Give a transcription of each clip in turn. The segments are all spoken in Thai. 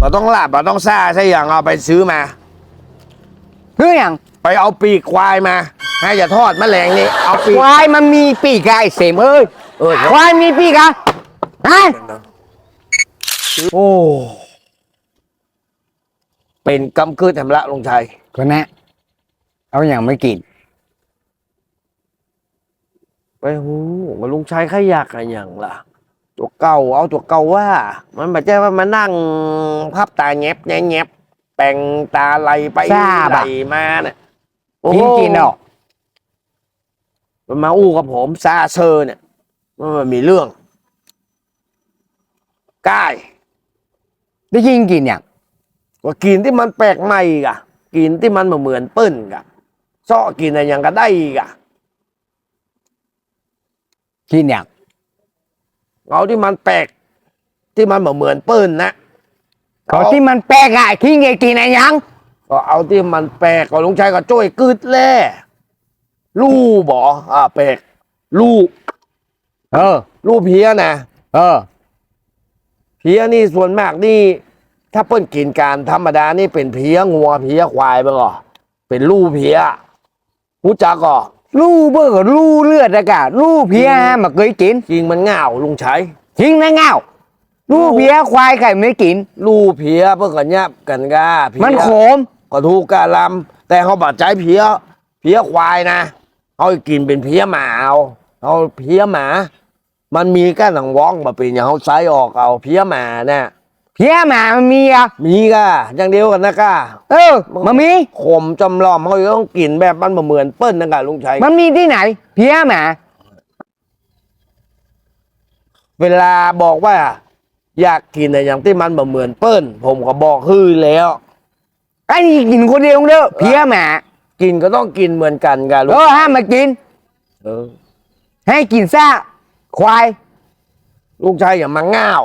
เราต้องหลับเราต้องซ่าใช่อย่างเอาไปซื้อมาคืออย่างไปเอาปีกควายมาให้จะทอดแมลงนี่เอาปีกควายมันมีปีกอะไอ้เสมเอ้ยเออควายมีปีกอะฮะโอ้เป็นกำคือแถมละลุงชัยคนนะเอาอย่างไม่กินไปหูว่าลุงชัยขยากอะไรอย่างล่ะ ตัวเก่าเอาตัวเก่าว่า มันไม่ใช่ว่ามานั่งพับตาแงบแงบแงบแปลงตาไหลไปไหลมาเนี่ยโอ้กิโหนกินเนาะมันมาอู้กับผมซาเซอร์เนี่ยมันมันมีเรื่องกายได้ยินกินอย่างว่ากินที่มันแปลกใหม่กะกินที่มันบ่เหมือนเปิ้นกะซ้อกินอะไรอย่างก็ได้กะกินอย่าง เอาที่มันแปลก ที่มันบ่เหมือนเปิ้นนะเอาที่มันแปลกอะกินไงกินอะไรยังก็เอาที่มันแปลกก็ลุงชัยก็จ้อยกึดแล่ลู่บ่อ่าแปลกลู่เออลู่เพี้ยนะเออ เพี้ยนี่ส่วนมากนี่ ถ้าเปิ้นกินการธรรมดานี่เป็นเพี้ยงัวเพี้ยควายไปก่อเป็นลู่เพี้ยรู้จักก่อ ลู่เบอร์ลู่เลือดอะกะลู่เพี้ยมาเคยกินจริงมันง่าวลุงชัยทิ้งนะเงาลู่เพี้ยควายไก่ไม่กินลู่เพี้ยเพื่อกันยับกันกาเพี้ยมันโขมก็ถูกกะลำแต่เขาบาดใจเพี้ยเพี้ยควายนะเขากินเป็นเพี้ยหมาเอาเอาเพี้ยหมา มันมีก้านหนังว้องมาเป็นอย่างเขาไซออกเอาเพี้ยหมาเนี่ย เพี้ยหมามันมีอะมีก้าอย่างเดียวกันนะก้าเออมันมีขมจำลอมเขาต้องกินแบบมันบ่เหมือนเปิ้ลนะกะลุงชัยมันมีที่ไหน เพี้ยหมา เวลาบอกว่า อยากกินอะไรอย่างที่มันบ่เหมือนเปิ้ลผมก็บอกฮือแล้วไอ้นี่กินคนเดียวเด้อเพี้ยหมากินก็ต้องกินเหมือนกันกะลุเองอห้ามมากิน เออ ให้กินซ่าควายลุงชัยอย่ามาง่าว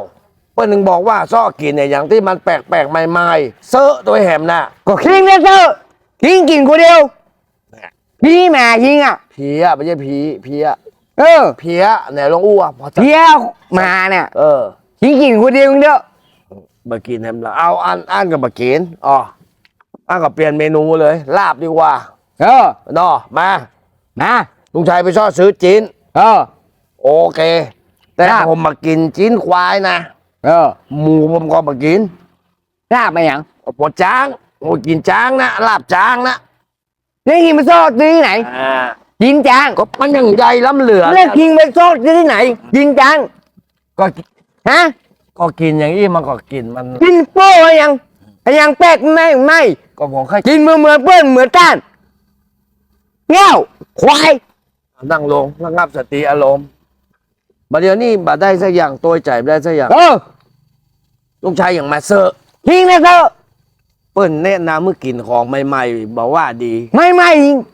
เปิ้ลหนึ่งบอกว่าซ้อกินเนี่ยอย่างที่มันแปลกๆใหม่ๆเซอะตัวแหมน่ะก็คิงนะเถอะคิงกินคนเดียวพี่หมาคิงอะเพี้ยไม่ใช่ผีเพี้ยเออเพี้ยเนี่ยลงอ้วพอจะเพี้ยหมาเนี่ยเออคิงกินคนเดียวเด้อมากินแฮมละเอาอันอันกับมากินอ๋ออันกับเปลี่ยนเมนูเลย ลาบดีกว่า เออเนอมานะลุงชัยไปชอบซื้อจิ้นเออโอเค แต่ลาบผมมากินจิ้นควายนะ เออหมูผมก็มากินลาบไปยังปวดจ้างโอ้กินจ้างนะลาบจ้างนะนี่กินไปซอดที่ไหน อ่ากินจังก็มันยังใหญ่ล้ำเหลือแล้วกินไปซอดที่ไหน กินจังก็ฮะก็กินอย่างนี้มันก็กินมันกินโป้ยังยังแปลกไม่ไม่ก็ผมเคยกินเหมือนเหมือนเปิ้ลเหมือนก้านเงี้ยวควายนั่งลงระงับสติอารมณ์บัดเดี๋ยวนี้บัดได้สักอย่างตัวใจไม่ได้สักอย่างเออ ลุงชายอย่างมาเซอร์ทิ้งนะเถอะเปิ้นแนะนำเมื่อกินของใหม่ๆบอกว่าดี ไม่ไม่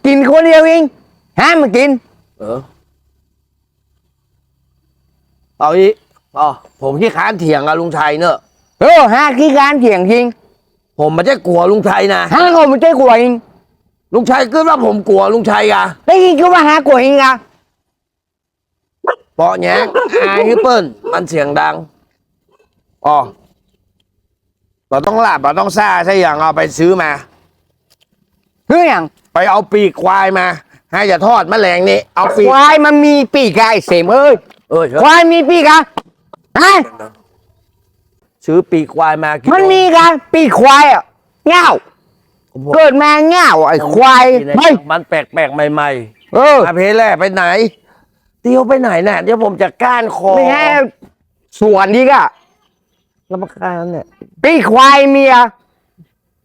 กินคนเดียวเองห้ามมากิน เออ เอาอีกอ๋อผมขี้ค้านเถียงกับลุงชัยเนอะเออหาขี้การเถียงจริงผมไม่ใช่กลัวลุงชัยนะหาก็ไม่ใช่กลัวเองลุงชัยคิดว่าผมกลัวลุงชัยอะได้ยินก็ว่าหากลัวเองอะเปาะแยกอายคือเปิ้นมันเสียงดังอ๋อ เราต้องหลับเราต้องซ่าใช่อย่างเอาไปซื้อมาคืออย่างไปเอาปีกควายมา ให้จะทอดแมลงนี่เอาปีกควายมันมีปีกอะไอ้เสมเอ้ยเออเถควาอะยมีปีกอะฮะซื้อปีกควายมากิโลมันมีกันปีกควายอะเง่าผมเกิดมาเง่าไอ้ควายกินอะไรเฮ้ยมันแปลกๆใหม่เออๆอาเพแล่ไปไหนเตียวไปไหนน่ะเดี๋ยวผมจะก้านคอไม่ใช่ส่วนนี้ก็แล้วมาก้านเนี่ยปีกควายมีอะ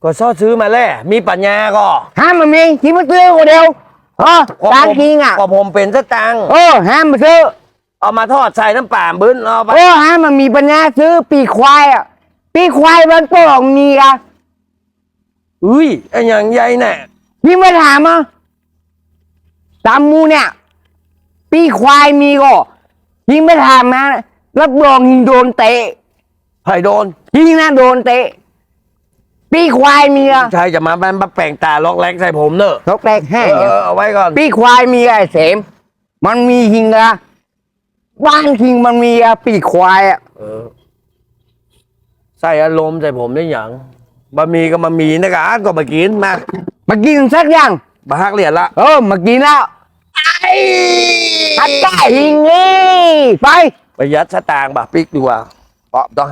ก็ซ่อซื้อมาแล่มีปัญญาก็ห้ามมันมีที่มันซื้อคนเดียวเออก็ตามผมจริงอะก็ผมเป็นสตังค์เออห้ามมาซื้อเอามาทอดใส่น้ำป่าบึ้นเอาไปเออห้ามมันมีปัญญาซื้อปีกควายอะปีกควายมันโป่งมีอะอุ้ยไอ้อย่างใหญ่น่ะพี่มาถามอะตามมูเนี่ย ปีควายมีก็พี่ไม่ถามมารับรองยิงโดนเตะ ไผ่โดนยิงนะโดนเตะปีควายมีอะชายจะมาบ้านมาแปลงตาล็อกแรกใส่ผมเนอะนกแตกเอแห้งอเออเอาไว้ก่อนปีควายมีอะไอ้เสม มันมีหิงอะบ้านคิงมันมีอะปีควายอะเออใส่อารมณ์ใส่ผมได้อย่างบะหมี่ก็บะหมี่นะกะก็มากินมามากินสักอย่างบะฮักเหรียญละเออมากินแล้วอัดได้ยิงนี่ไปประหยัดสตางค์บะปิ๊กดีกว่า เพราะต้อง